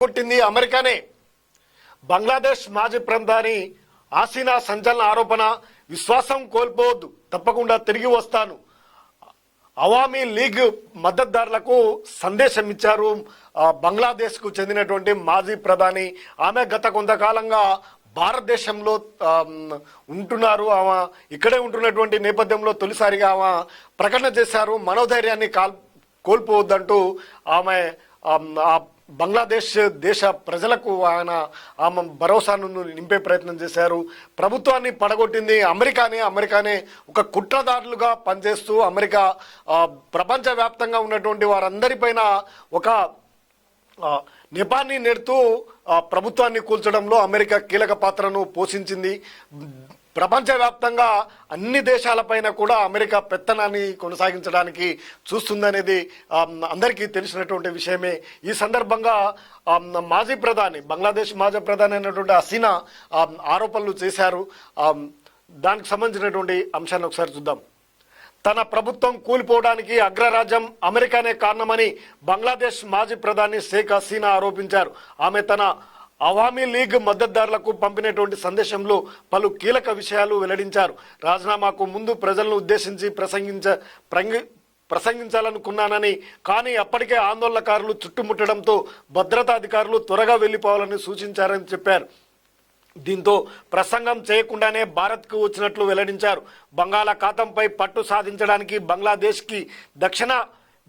కొట్టింది అమెరికానే. బంగ్లాదేశ్ మాజీ ప్రధాని ఆసీనా సంచలన ఆరోపణ విశ్వాసం కోల్పోవద్దు తప్పకుండా తిరిగి వస్తాను. అవామీ లీగ్ మద్దతుదారులకు సందేశం ఇచ్చారు. బంగ్లాదేశ్కు చెందినటువంటి మాజీ ప్రధాని. ఆమె గత కొంతకాలంగా భారతదేశంలో ఉంటున్నారు. ఆమె ఇక్కడే ఉంటున్నటువంటి నేపథ్యంలో తొలిసారిగా ఆమె ప్రకటన చేశారు. మనోధైర్యాన్ని కాల్ కోల్పోవద్దంటూ ఆమె ఆ, బంగ్లాదేశ్ దేశ ప్రజలకు ఆయన ఆమె భరోసాను నింపే ప్రయత్నం చేశారు. ప్రభుత్వాన్ని పడగొట్టింది అమెరికానే. అమెరికానే ఒక కుట్రదారులుగా పనిచేస్తూ అమెరికా ప్రపంచవ్యాప్తంగా ఉన్నటువంటి వారందరిపైన ఒక నిపాన్ని నెడుతూ ప్రభుత్వాన్ని కూల్చడంలో అమెరికా కీలక పాత్రను పోషించింది. ప్రపంచవ్యాప్తంగా అన్ని దేశాలపైన కూడా అమెరికా పెత్తనాన్ని కొనసాగించడానికి చూస్తుందనేది అందరికీ తెలిసినటువంటి విషయమే. ఈ సందర్భంగా మాజీ ప్రధాని బంగ్లాదేశ్ మాజీ ప్రధాని అయినటువంటి హసీనా ఆరోపణలు చేశారు. దానికి సంబంధించినటువంటి అంశాన్ని ఒకసారి చూద్దాం. తన ప్రభుత్వం కూలిపోవడానికి అగ్రరాజ్యం అమెరికానే కారణమని బంగ్లాదేశ్ మాజీ ప్రధాని షేక్ హసీనా ఆరోపించారు. ఆమె తన అవామీ లీగ్ మద్దతుదారులకు పంపినటువంటి సందేశంలో పలు కీలక విషయాలు వెల్లడించారు. రాజీనామాకు ముందు ప్రజలను ఉద్దేశించి ప్రసంగించ ప్రసంగించాలనుకున్నానని కానీ అప్పటికే ఆందోళనకారులు చుట్టుముట్టడంతో భద్రతా అధికారులు త్వరగా వెళ్ళిపోవాలని సూచించారని చెప్పారు. దీంతో ప్రసంగం చేయకుండానే భారత్కు వచ్చినట్లు వెల్లడించారు. బంగాళాఖాతంపై పట్టు సాధించడానికి బంగ్లాదేశ్కి దక్షిణ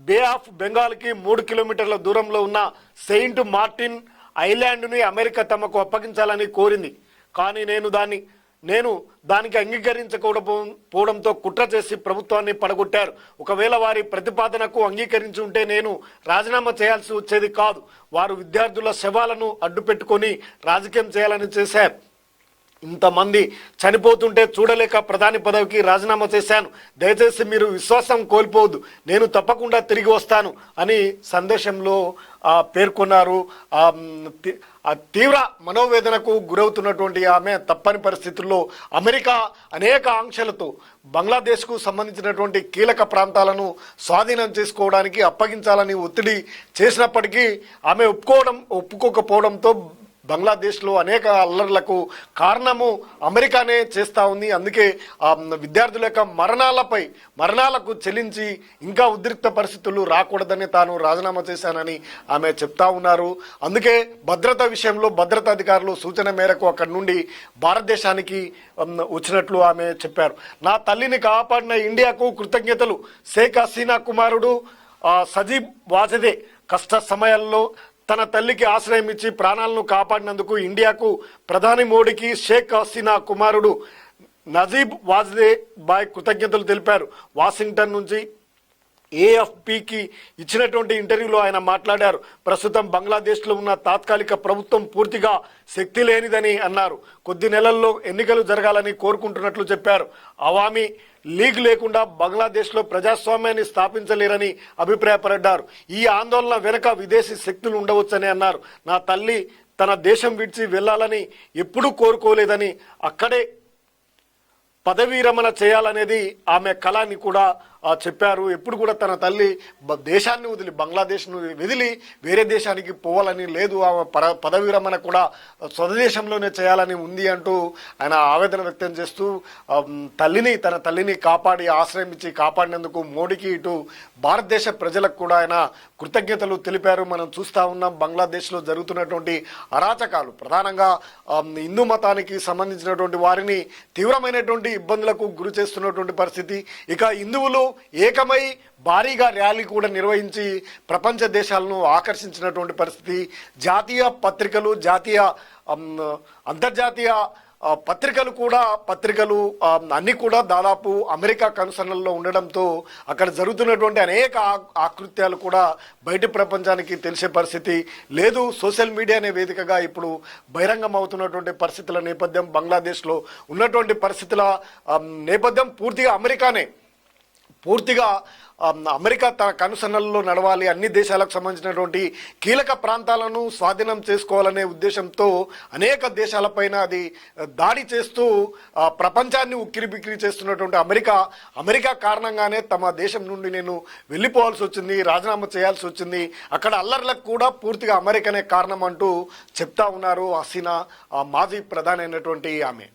బే ఆఫ్ బెంగాల్కి మూడు కిలోమీటర్ల దూరంలో ఉన్న సెయింట్ మార్టిన్ ఐలాండ్ని అమెరికా తమకు అప్పగించాలని కోరింది. కానీ నేను దాన్ని నేను దానికి అంగీకరించకపోవడంతో కుట్ర చేసి ప్రభుత్వాన్ని పడగొట్టారు. ఒకవేళ వారి ప్రతిపాదనకు అంగీకరించి ఉంటే నేను రాజీనామా చేయాల్సి వచ్చేది కాదు. వారు విద్యార్థుల శవాలను అడ్డుపెట్టుకొని రాజకీయం చేయాలని చేశారు. ఇంతమంది చనిపోతుంటే చూడలేక ప్రధాని పదవికి రాజీనామా చేశాను. దయచేసి మీరు విశ్వాసం కోల్పోవద్దు. నేను తప్పకుండా తిరిగి వస్తాను అని సందేశంలో పేర్కొన్నారు. ఆ తీవ్ర మనోవేదనకు గురవుతున్నటువంటి ఆమె తప్పని పరిస్థితుల్లో అమెరికా అనేక ఆంక్షలతో బంగ్లాదేశ్కు సంబంధించినటువంటి కీలక ప్రాంతాలను స్వాధీనం చేసుకోవడానికి అప్పగించాలని ఒత్తిడి చేసినప్పటికీ ఆమె ఒప్పుకోవడం ఒప్పుకోకపోవడంతో బంగ్లాదేశ్లో అనేక అల్లర్లకు కారణము అమెరికానే చేస్తూ ఉంది. అందుకే ఆ విద్యార్థుల యొక్క మరణాలపై మరణాలకు చెల్లించి ఇంకా ఉద్రిక్త పరిస్థితులు రాకూడదని తాను రాజీనామా చేశానని ఆమె చెప్తా ఉన్నారు. అందుకే భద్రత విషయంలో భద్రతా అధికారులు సూచన మేరకు అక్కడి నుండి భారతదేశానికి వచ్చినట్లు ఆమె చెప్పారు. నా తల్లిని కాపాడిన ఇండియాకు కృతజ్ఞతలు. షేక్ హసీనా కుమారుడు సజీబ్ వాజదే కష్ట సమయాల్లో తన తల్లికి ఆశ్రయం ఇచ్చి ప్రాణాలను కాపాడినందుకు ఇండియాకు ప్రధాని మోడీకి షేక్ హసీనా కుమారుడు నజీబ్ వాజ్దే బాయ్ కృతజ్ఞతలు తెలిపారు. వాషింగ్టన్ నుంచి ఏఎఫ్పికి ఇచ్చినటువంటి ఇంటర్వ్యూలో ఆయన మాట్లాడారు. ప్రస్తుతం బంగ్లాదేశ్లో ఉన్న తాత్కాలిక ప్రభుత్వం పూర్తిగా శక్తి లేనిదని అన్నారు. కొద్ది నెలల్లో ఎన్నికలు జరగాలని కోరుకుంటున్నట్లు చెప్పారు. అవామీ లీగ్ లేకుండా బంగ్లాదేశ్లో ప్రజాస్వామ్యాన్ని స్థాపించలేరని అభిప్రాయపడ్డారు. ఈ ఆందోళన వెనుక విదేశీ శక్తులు ఉండవచ్చని అన్నారు. నా తల్లి తన దేశం విడిచి వెళ్ళాలని ఎప్పుడూ కోరుకోలేదని అక్కడే పదవీ రమణ చేయాలనేది ఆమె కళని కూడా చెప్పారు ఎప్పుడు కూడా తన తల్లి దేశాన్ని వదిలి బంగ్లాదేశ్ను వదిలి వేరే దేశానికి పోవాలని లేదు. ఆమె పర పదవీ విరమణ కూడా స్వదేశంలోనే చేయాలని ఉంది అంటూ ఆయన ఆవేదన వ్యక్తం చేస్తూ తల్లిని తన తల్లిని కాపాడి ఆశ్రయం ఇచ్చి కాపాడినందుకు మోడీకి ఇటు భారతదేశ ప్రజలకు కూడా ఆయన కృతజ్ఞతలు తెలిపారు. మనం చూస్తా ఉన్నాం బంగ్లాదేశ్లో జరుగుతున్నటువంటి అరాచకాలు ప్రధానంగా హిందూ మతానికి సంబంధించినటువంటి వారిని తీవ్రమైనటువంటి ఇబ్బందులకు గురి చేస్తున్నటువంటి పరిస్థితి. ఇక హిందువులు ఏకమై భారీగా ర్యాలీ కూడా నిర్వహించి ప్రపంచ దేశాలను ఆకర్షించినటువంటి పరిస్థితి. జాతీయ పత్రికలు జాతీయ అంతర్జాతీయ పత్రికలు కూడా పత్రికలు అన్నీ కూడా దాదాపు అమెరికా కనుసరణల్లో ఉండడంతో అక్కడ జరుగుతున్నటువంటి అనేక ఆకృత్యాలు కూడా బయట ప్రపంచానికి తెలిసే పరిస్థితి. లేదు సోషల్ మీడియా అనే వేదికగా ఇప్పుడు బహిరంగం అవుతున్నటువంటి పరిస్థితుల నేపథ్యం బంగ్లాదేశ్లో ఉన్నటువంటి పరిస్థితుల నేపథ్యం పూర్తిగా అమెరికానే. పూర్తిగా అమెరికా తన కనుసన్నల్లో నడవాలి. అన్ని దేశాలకు సంబంధించినటువంటి కీలక ప్రాంతాలను స్వాధీనం చేసుకోవాలనే ఉద్దేశంతో అనేక దేశాలపైన అది దాడి చేస్తూ ప్రపంచాన్ని ఉక్కిరి బిక్కిరి చేస్తున్నటువంటి అమెరికా అమెరికా కారణంగానే తమ దేశం నుండి నేను వెళ్ళిపోవాల్సి వచ్చింది రాజీనామా చేయాల్సి వచ్చింది. అక్కడ అల్లర్లకు కూడా పూర్తిగా అమెరికానే కారణం అంటూ చెప్తా ఉన్నారు. హసీనా మాజీ ప్రధాని అయినటువంటి ఆమె.